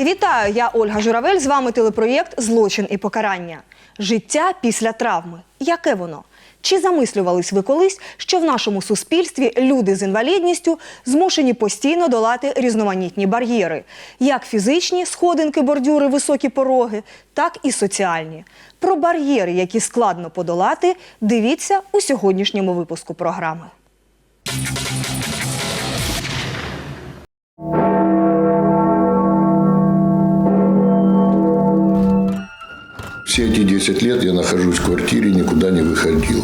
Вітаю, я Ольга Журавель. З вами телепроєкт Злочин і покарання. Життя після травми. Яке воно? Чи замислювались ви колись, що в нашому суспільстві люди з інвалідністю змушені постійно долати різноманітні бар'єри, як фізичні сходинки, бордюри, високі пороги, так і соціальні. Про бар'єри, які складно подолати, дивіться у сьогоднішньому випуску програми. Все эти 10 лет я нахожусь в квартире, никуда не выходил.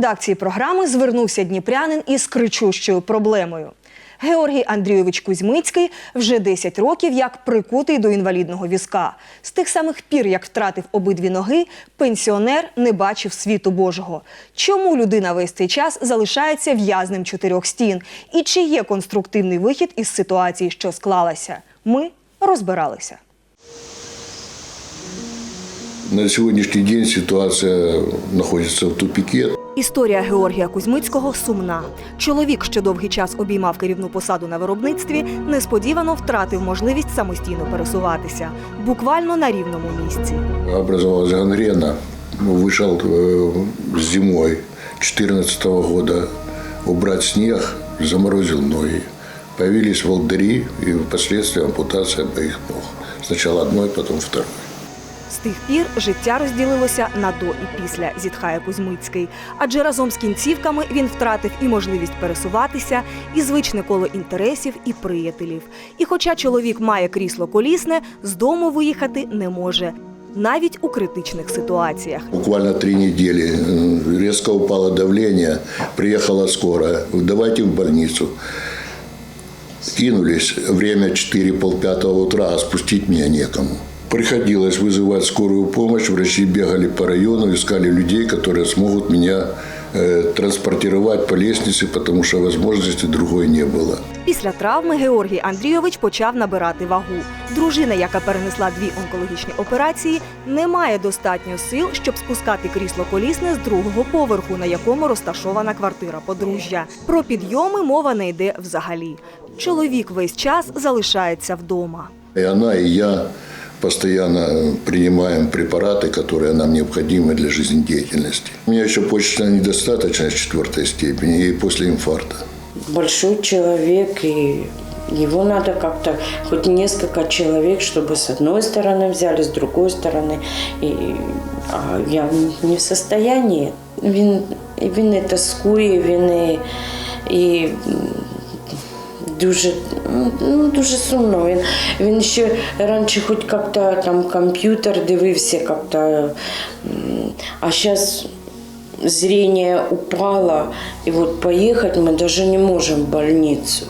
Редакції програми звернувся дніпрянин із кричущою проблемою. Георгій Андрійович Кузьмицький вже 10 років як прикутий до інвалідного візка. З тих самих пір, як втратив обидві ноги, пенсіонер не бачив світу Божого. Чому людина весь цей час залишається в'язнем чотирьох стін? І чи є конструктивний вихід із ситуації, що склалася? Ми розбиралися. На сегодняшний день ситуация находится в тупике. Історія Георгія Кузьмицького сумна. Чоловік, що довгий час обіймав керівну посаду на виробництві, несподівано втратив можливість самостійно пересуватися, буквально на рівному місці. Образовалась гангрена. Вышел э, зимой 2014 года убрать снег, заморозил ноги. Появились волдыри и впоследствии ампутация обоих ног. Сначала одной, потом второй. З тих пір життя розділилося на до і після, зітхає Кузьмицький. Адже разом з кінцівками він втратив і можливість пересуватися, і звичне коло інтересів і приятелів. І хоча чоловік має крісло колісне, з дому виїхати не може. Навіть у критичних ситуаціях. Буквально три недели. э, Резко упало давление, приехала скорая. Давайте в больницу. Кинулись. Время 4 полпятого утра, а спустить меня некому. Приходилось вызывать скорую помощь. Врачи бегали по району, искали людей, которые смогут меня э, транспортировать по лестнице, потому что возможности другой не было. Після травми Георгій Андрійович почав набирати вагу. Дружина, яка перенесла дві онкологічні операції, не має достатньо сил, щоб спускати крісло колісне з другого поверху, на якому розташована квартира подружжя. Про підйоми мова не йде взагалі. Чоловік весь час залишається вдома. И она, и я постоянно принимаем препараты, которые нам необходимы для жизнедеятельности. У меня еще почечная недостаточность четвертой степени и после инфаркта. большой человек, и его надо как-то, хоть несколько человек, чтобы с одной стороны взяли, с другой стороны. И, а я не в состоянии. Він, він і тоскує, він і, і м, дуже, ну, дуже сумно. Він, він ще раніше хоч як-то там комп'ютер дивився, як-то, а зараз зрение упало, и вот поехать мы даже не можем в больницу.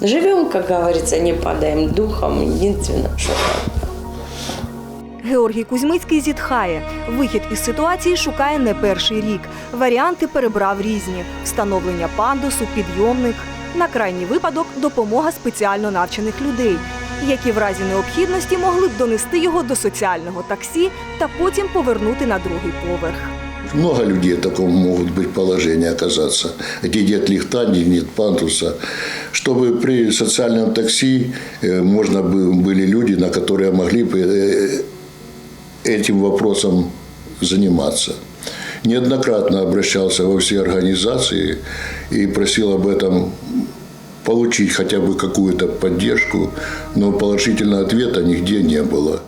Живем, как говорится, не падаем духом, что так. Георгій Кузьмицький зітхає. Вихід із ситуації шукає не перший рік. Варіанти перебрав різні: встановлення пандусу, підйомник На крайній випадок допомога спеціально навчених людей, які в разі необхідності могли б донести його до соціального таксі та потім повернути на другий поверх. Много людей в таком могут быть положении оказаться, где нет лифта, где нет пандуса. Чтобы при социальном такси э, можно бы- были люди, на которые могли бы э, этим вопросом заниматься. Неоднократно обращался во все организации и просил об этом получить хотя бы какую-то поддержку, но положительного ответа нигде не было.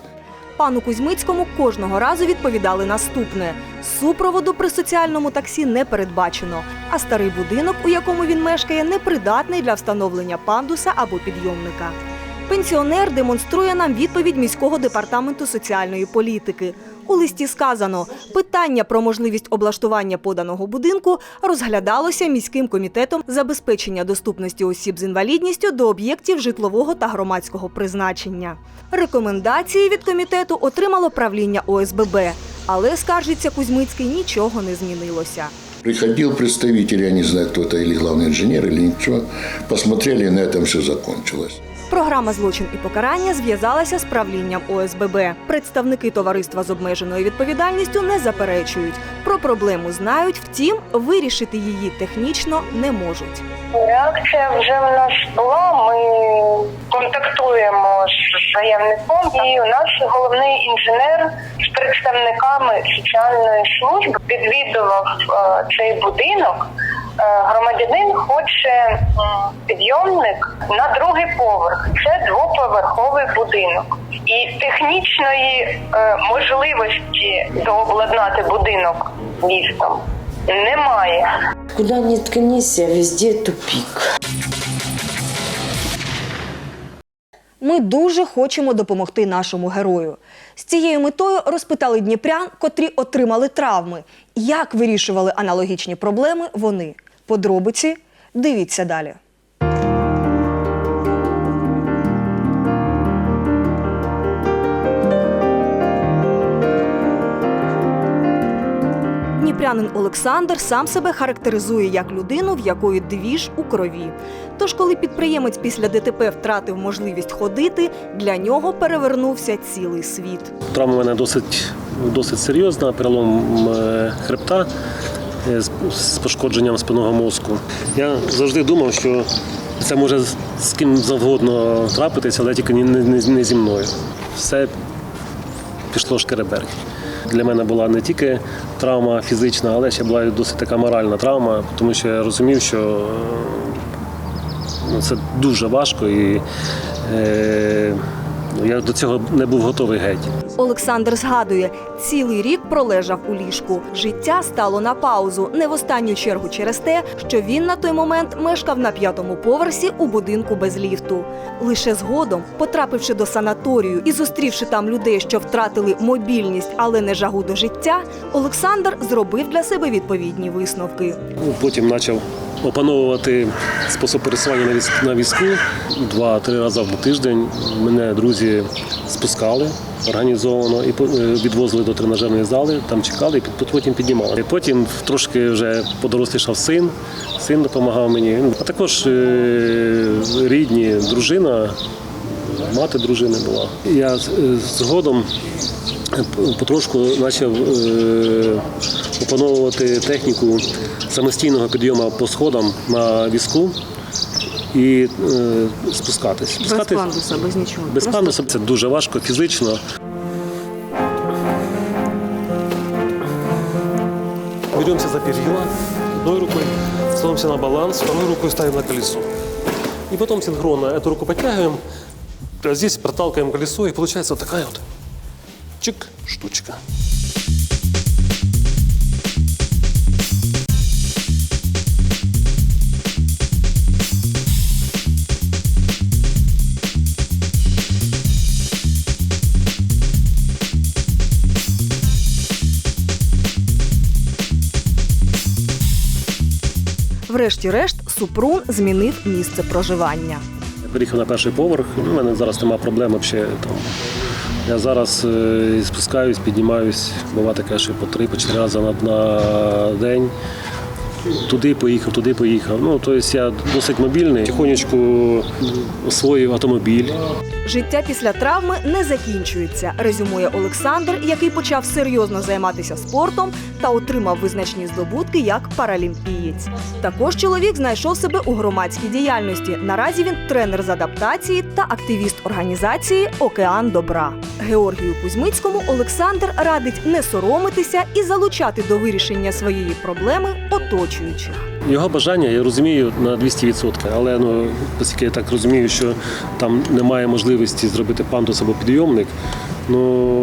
Пану Кузьмицькому кожного разу відповідали наступне: супроводу при соціальному таксі не передбачено, а старий будинок, у якому він мешкає, непридатний для встановлення пандуса або підйомника. Пенсіонер демонструє нам відповідь міського департаменту соціальної політики. У листі сказано, питання про можливість облаштування поданого будинку розглядалося міським комітетом забезпечення доступності осіб з інвалідністю до об'єктів житлового та громадського призначення. Рекомендації від комітету отримало правління ОСББ, але скаржиться Кузьмицький, нічого не змінилося. Приходил представитель, я не знаю, кто это, или главный инженер, или ничего. Посмотрели, и на этом все закончилось. Програма злочин і покарання зв'язалася з правлінням ОСББ. Представники товариства з обмеженою відповідальністю не заперечують. Про проблему знають, втім, вирішити її технічно не можуть. Реакція вже в нас була. Ми контактуємо з заявником, і у нас головний інженер з представниками соціальної служби відвідував е, цей будинок. Е, Громадянин хоче підйомник на другий поверх. Це двоповерховий будинок. І технічної е, можливості дообладнати будинок ліфтом немає. Куда ни ткнись, а везде тупик. Ми дуже хочемо допомогти нашому герою. З цією метою розпитали дніпрян, котрі отримали травми. Як вирішували аналогічні проблеми вони? Подробиці дивіться далі. Дніпрянин Олександр сам себе характеризує як людину, в якої двіж у крові. Тож, коли підприємець після ДТП втратив можливість ходити, для нього перевернувся цілий світ. Травма у мене досить, досить серйозна, перелом е, хребта з, з пошкодженням спинного мозку. Я завжди думав, що це може з- ким завгодно трапитися, але тільки не, не, не зі мною. Все пішло шкереберть. Для мене була не тільки травма фізична, але ще була досить така моральна травма, тому що я розумів, що е, ну, це дуже важко і е, я до цього не був готовий геть. Олександр згадує, цілий рік пролежав у ліжку. Життя стало на паузу, не в останню чергу через те, що він на той момент мешкав на п'ятому поверсі у будинку без ліфту. Лише згодом, потрапивши до санаторію і зустрівши там людей, що втратили мобільність, але не жагу до життя, Олександр зробив для себе відповідні висновки. Ну, Потім почав опановувати спосіб пересування на віз- на візку два-три рази в тиждень. Мене друзі спускали організовано і е, відвозили до тренажерної зали, там чекали і потім піднімали. І Потім трошки вже подорослішав син, син допомагав мені. А також е, рідні, дружина, мати дружини була. Я е, згодом потрошку почав е, опановувати техніку самостійного підйому по сходам на візку і е, спускатись. Спускатись без нічого. без пандуса це дуже важко фізично. Беремся за перила, одной рукой становимся на баланс, второй рукой ставим на колесо. И потом синхронно эту руку подтягиваем, здесь проталкиваем колесо, и получается вот такая вот чик штучка. Врешті-решт, Супрун змінив місце проживання. Я переїхав на перший поверх. У мене зараз немає проблем взагалі. Там. Я зараз е, спускаюсь, піднімаюсь, буває таке, що по три, по чотири рази на день. Туди поїхав, туди поїхав. Ну, тобто я досить мобільний. Тихонечку освоїв автомобіль. Життя після травми не закінчується, резюмує Олександр, який почав серйозно займатися спортом та отримав визначні здобутки як паралімпієць. Також чоловік знайшов себе у громадській діяльності. Наразі він тренер з адаптації та активіст організації Океан Добра. Георгію Кузьмицькому Олександр радить не соромитися і залучати до вирішення своєї проблеми оточуючих. Його бажання я розумію на 200%, але ну, оскільки я так розумію, що там немає можливості зробити пандус або підйомник, ну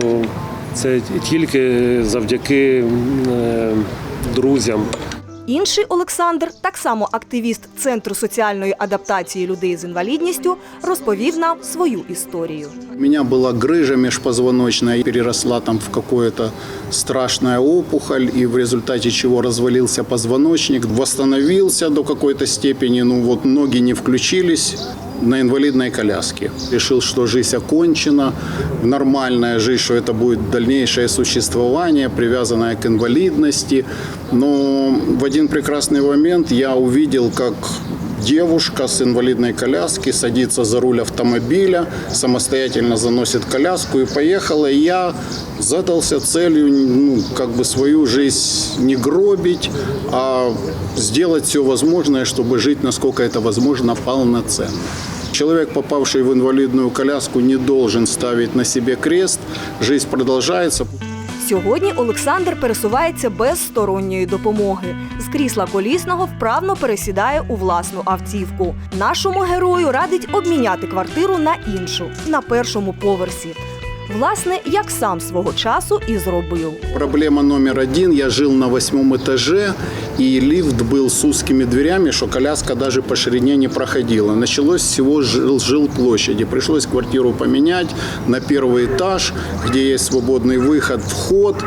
це тільки завдяки е, друзям. Інший Олександр, так само активіст Центру соціальної адаптації людей з інвалідністю, розповів нам свою історію. У мене була грижа міжпозвоночна, переросла там в какую-то страшная опухоль, і в результаті чого розвалився позвоночник, восстановився до какой-то степени, ну вот ноги не включились на инвалидной коляске. Решил, что жизнь окончена, нормальная жизнь, что это будет дальнейшее существование, привязанное к инвалидности. Но в один прекрасный момент я увидел, как Девушка с инвалидной коляски садится за руль автомобиля, самостоятельно заносит коляску и поехала. И я задался целью ну, как бы свою жизнь не гробить, а сделать все возможное, чтобы жить, насколько это возможно, полноценно. Человек, попавший в инвалидную коляску, не должен ставить на себе крест. Жизнь продолжается. Сьогодні Олександр пересувається без сторонньої допомоги. З крісла колісного вправно пересідає у власну автівку. Нашому герою радить обміняти квартиру на іншу на першому поверсі. Власне, як сам свого часу і зробив. Проблема номер один. Я жил на восьмом этаже, и лифт был с узкими дверями, что коляска даже по ширине не проходила. Началось всего с жил, жилплощади. Пришлось квартиру поменять на первый этаж, где есть свободный выход, вход.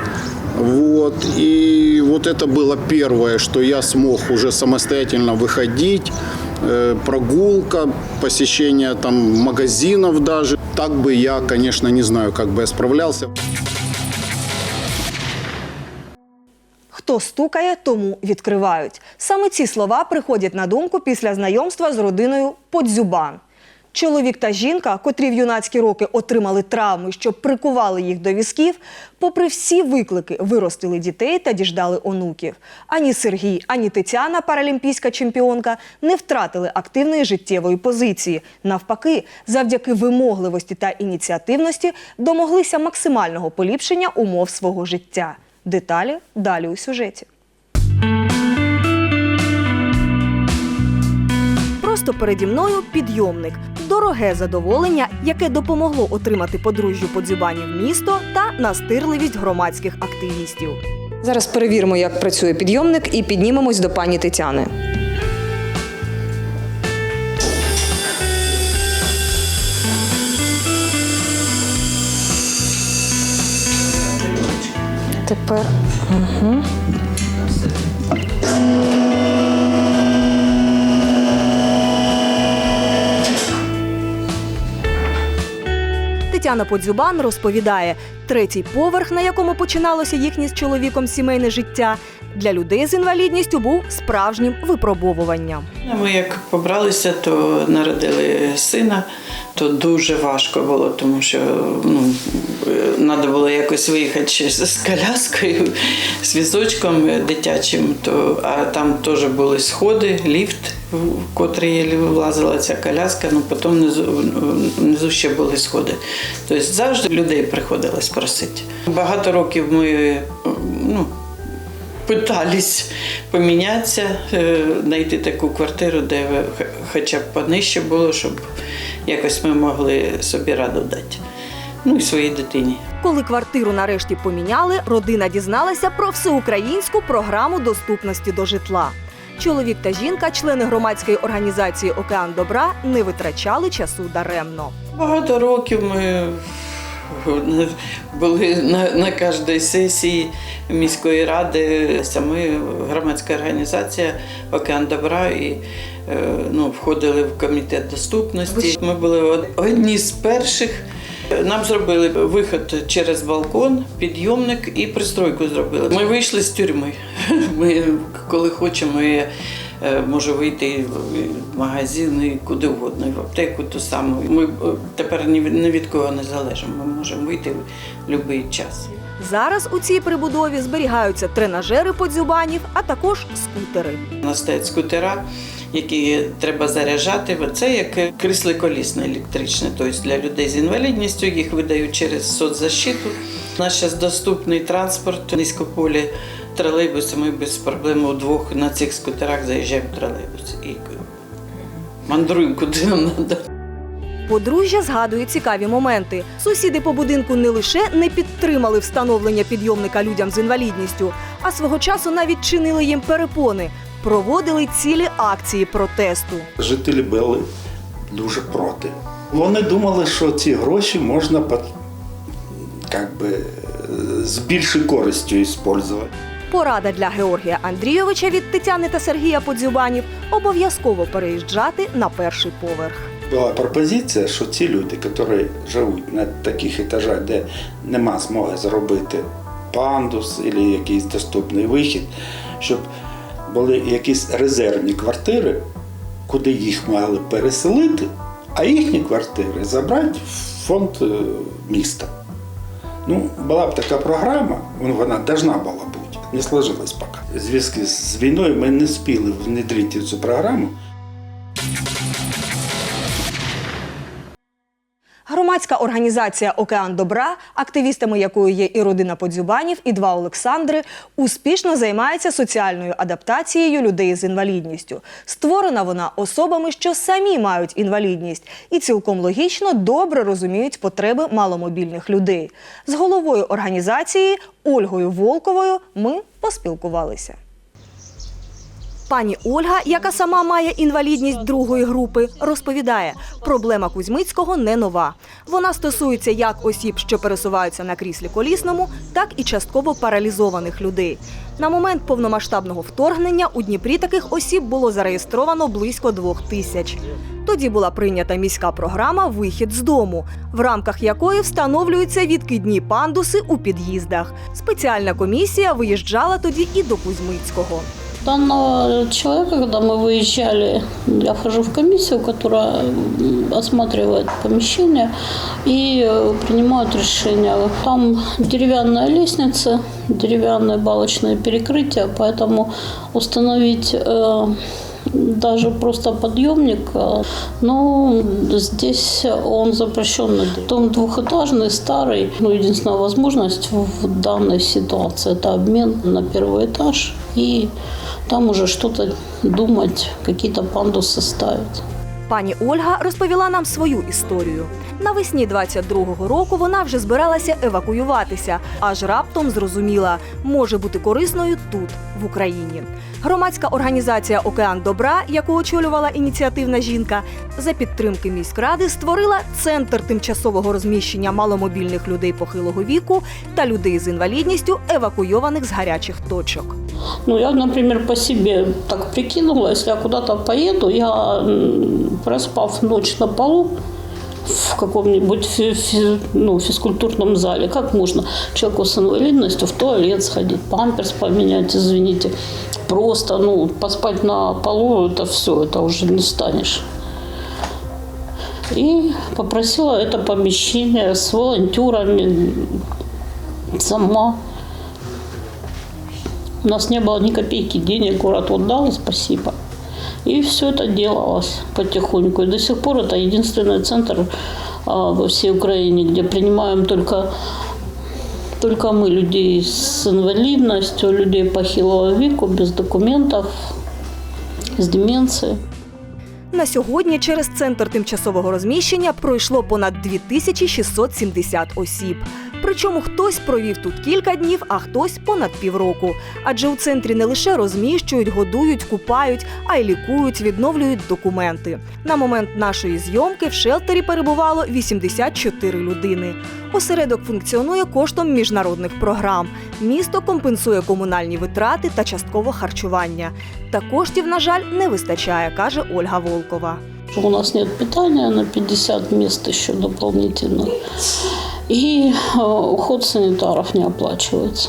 Вот. И вот это было первое, что я смог уже самостоятельно выходить. Э, Прогулка, посещение там магазинов даже. Так бы я, конечно, не знаю, как бы я справлялся. Хто стукає, тому відкривають. Саме ці слова приходять на думку після знайомства з родиною Подзюбан. Чоловік та жінка, котрі в юнацькі роки отримали травми, що прикували їх до візків, попри всі виклики, виростили дітей та діждали онуків. Ані Сергій, ані Тетяна, паралімпійська чемпіонка, не втратили активної життєвої позиції. Навпаки, завдяки вимогливості та ініціативності домоглися максимального поліпшення умов свого життя. Деталі далі у сюжеті. Просто переді мною підйомник. Дороге задоволення, яке допомогло отримати подружжю подзюбанів місто та настирливість громадських активістів. Зараз перевіримо, як працює підйомник, і піднімемось до пані Тетяни. Тепер Тетяна Подзюбан розповідає, третій поверх, на якому починалося їхнє з чоловіком сімейне життя, для людей з інвалідністю був справжнім випробовуванням. Ми як побралися, то народили сина, то дуже важко було, тому що ну, треба було якось виїхати з коляскою, з візочком дитячим, то, а там теж були сходи, ліфт, в котрий влазила ця коляска, ну потім внизу, внизу ще були сходи. Тобто завжди людей приходилось просити. Багато років ми ну, Пытались помінятися, е, знайти таку квартиру, де хоча б понижче було, щоб якось ми могли собі раду дати. Ну і своїй дитині. Коли квартиру нарешті поміняли, родина дізналася про всеукраїнську програму доступності до житла. Чоловік та жінка, члени громадської організації Океан Добра, не витрачали часу даремно. Багато років ми були на, на кожній сесії міської ради. Ми громадська організація Океан Добра і е, ну, входили в комітет доступності. Ми були од- одні з перших. Нам зробили виход через балкон, підйомник і пристройку зробили. Ми вийшли з тюрми. Ми коли хочемо. і, е, Може вийти в магазин і куди угодно, в аптеку ту саму. Ми е, тепер ні від- ні від кого не залежимо. Ми можемо вийти в будь-який час. Зараз у цій прибудові зберігаються тренажери подзюбанів, а також скутери. У нас стоять скутера, які треба заряджати. Це як крісло колісне електричне, тобто для людей з інвалідністю їх видають через соцзащиту. У нас зараз доступний транспорт, низькополі тролейбуси. Ми без проблем удвох на цих скутерах заїжджаємо в тролейбус і мандруємо куди нам треба. Подружжя згадує цікаві моменти. Сусіди по будинку не лише не підтримали встановлення підйомника людям з інвалідністю, а свого часу навіть чинили їм перепони, проводили цілі акції протесту. Жителі були дуже проти. Вони думали, що ці гроші можна как би, з більшою користю використовувати. Порада для Георгія Андрійовича від Тетяни та Сергія Подзюбанів обов'язково переїжджати на перший поверх. Була пропозиція, що ці люди, які живуть на таких етажах, де нема змоги зробити пандус або якийсь доступний вихід, щоб були якісь резервні квартири, куди їх могли переселити, а їхні квартири забрати в фонд е, міста. Ну, була б така програма, вона должна була бути, не сложилась поки. В зв'язку з війною ми не спіли внедрити цю програму. Організація Океан Добра, активістами якої є і родина Подзюбанів, і два Олександри, успішно займається соціальною адаптацією людей з інвалідністю. Створена вона особами, що самі мають інвалідність, і цілком логічно добре розуміють потреби маломобільних людей. З головою організації Ольгою Волковою ми поспілкувалися. Пані Ольга, яка сама має інвалідність другої групи, розповідає, проблема Кузьмицького не нова. Вона стосується як осіб, що пересуваються на кріслі колісному, так і частково паралізованих людей. На момент повномасштабного вторгнення у Дніпрі таких осіб було зареєстровано близько двох тисяч. Тоді була прийнята міська програма Вихід з дому, в рамках якої встановлюються відкидні пандуси у під'їздах. Спеціальна комісія виїжджала тоді і до Кузьмицького. Данного человека, когда мы выезжали, я вхожу в комиссию, которая осматривает помещение и э, принимают решение. Там деревянная лестница, деревянные балочные перекрытия, поэтому установить э, даже просто подъемник, э, но здесь он запрещенный. Дом двухэтажный, старый. Ну, единственная возможность в данной ситуации – это обмен на первый этаж и там уже что-то думать, какие-то пандусы ставить. Пані Ольга розповіла нам свою історію. Навесні 22-го року вона вже збиралася евакуюватися, аж раптом зрозуміла, може бути корисною тут, в Україні. Громадська організація Океан Добра, яку очолювала ініціативна жінка, за підтримки міськради створила центр тимчасового розміщення маломобільних людей похилого віку та людей з інвалідністю, евакуйованих з гарячих точок. Ну, я, например, по себе так прикинула, если я куда-то поеду, я, проспав ночь на полу, в каком-нибудь фи- фи- ну, физкультурном зале, как можно человеку с инвалидностью в туалет сходить, памперс поменять, извините, просто, ну, поспать на полу, это все, это уже не станешь. И попросила это помещение с волонтерами сама. У нас не было ни копейки денег, город вот дал, и спасибо. И все это делалось потихоньку. И до сих пор это единственный центр а, во всей Украине, где принимаем только, только мы, людей с инвалидностью, людей похилого веку, без документов, с деменцией. На сьогодні через центр тимчасового розміщення пройшло понад 2670 осіб. Причому хтось провів тут кілька днів, а хтось понад півроку. Адже у центрі не лише розміщують, годують, купають, а й лікують, відновлюють документи. На момент нашої зйомки в шелтері перебувало 84 людини. Осередок функціонує коштом міжнародних програм. Місто компенсує комунальні витрати та частково харчування. Та коштів, на жаль, не вистачає, каже Ольга Волкова. У нас нет питания на 50 мест еще дополнительно. И уход санитаров не оплачивается.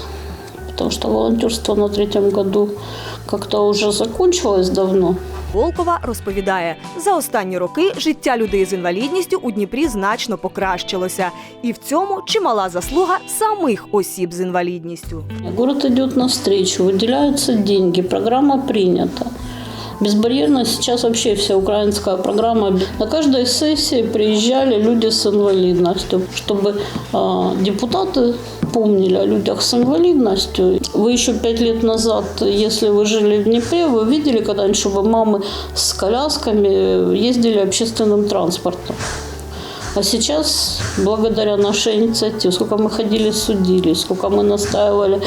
Потому что волонтерство на третьем году как-то уже закончилось давно. Волкова розповідає, за останні роки життя людей з інвалідністю у Дніпрі значно покращилося, і в цьому чимала заслуга самих осіб з інвалідністю. Город идет навстречу, выделяются деньги, программа принята. Безбарьерно сейчас вообще вся украинская программа. На каждой сессии приезжали люди с инвалидностью, чтобы э, депутаты помнили о людях с инвалидностью. Вы еще пять лет назад, если вы жили в Днепре, вы видели когда-нибудь, чтобы мамы с колясками ездили общественным транспортом. А сейчас, благодаря нашей инициативе, сколько мы ходили, судили, сколько мы настаивали,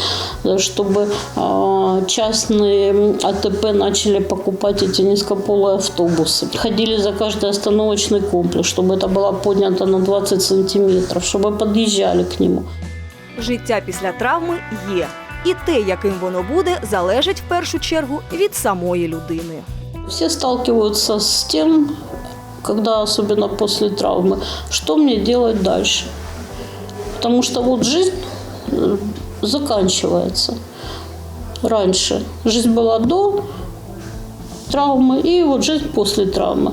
э, чтобы э, частные АТП начали покупать эти низкополые автобусы. Ходили за каждый остановочный комплекс, чтобы это было поднято на 20 сантиметров, чтобы подъезжали к нему. Життя після травми є. І те, яким воно буде, залежить в першу чергу від самої людини. Все сталкиваются с тем, когда особенно после травмы, что мне делать дальше. Потому что вот жизнь э, заканчивается. Раньше жизнь была до травмы и вот жизнь после травмы.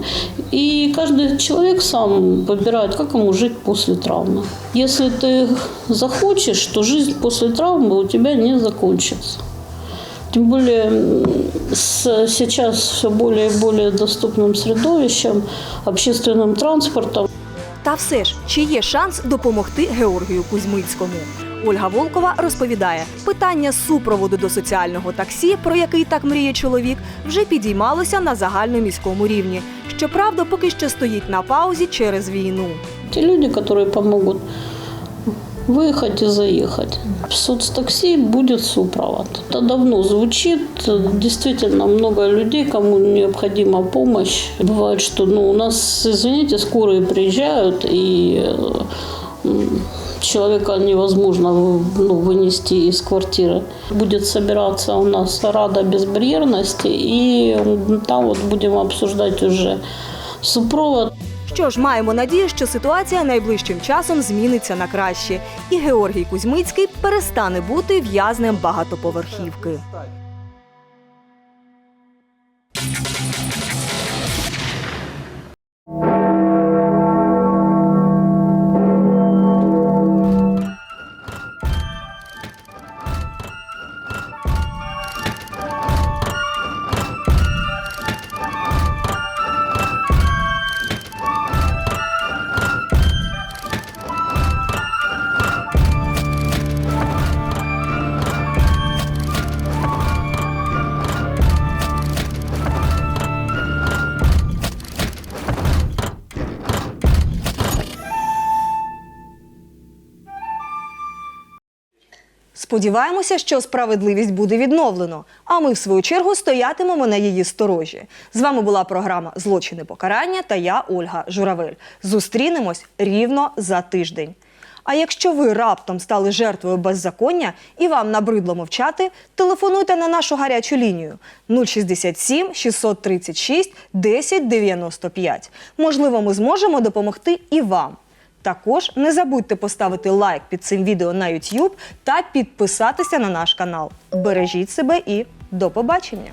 И каждый человек сам выбирает, как ему жить после травмы. Если ты захочешь, то жизнь после травмы у тебя не закончится. Тем более м, с сейчас все более и более доступным средовищем, общественным транспортом. Та все ж, чи є шанс допомогти Георгію Кузьмицькому? Ольга Волкова розповідає, питання супроводу до соціального таксі, про який так мріє чоловік, вже підіймалося на загальноміському рівні. Щоправда, поки що стоїть на паузі через війну. Те люди, которые помогут выехать и заехать. В соцтакси будет супровод. Это давно звучит. Действительно, много людей, кому необходима помощь. Бывает, что ну, у нас, извините, скорые приезжают, и э, человека невозможно ну, вынести из квартиры. Будет собираться у нас Рада безбарьерности, и там вот будем обсуждать уже супровод. Що ж, маємо надію, що ситуація найближчим часом зміниться на краще, і Георгій Кузьмицький перестане бути в'язнем багатоповерхівки. Сподіваємося, що справедливість буде відновлено. А ми, в свою чергу, стоятимемо на її сторожі. З вами була програма Злочини покарання та я, Ольга Журавель. Зустрінемось рівно за тиждень. А якщо ви раптом стали жертвою беззаконня і вам набридло мовчати, телефонуйте на нашу гарячу лінію 067 636 1095. Можливо, ми зможемо допомогти і вам. Також не забудьте поставити лайк під цим відео на YouTube та підписатися на наш канал. Бережіть себе і до побачення!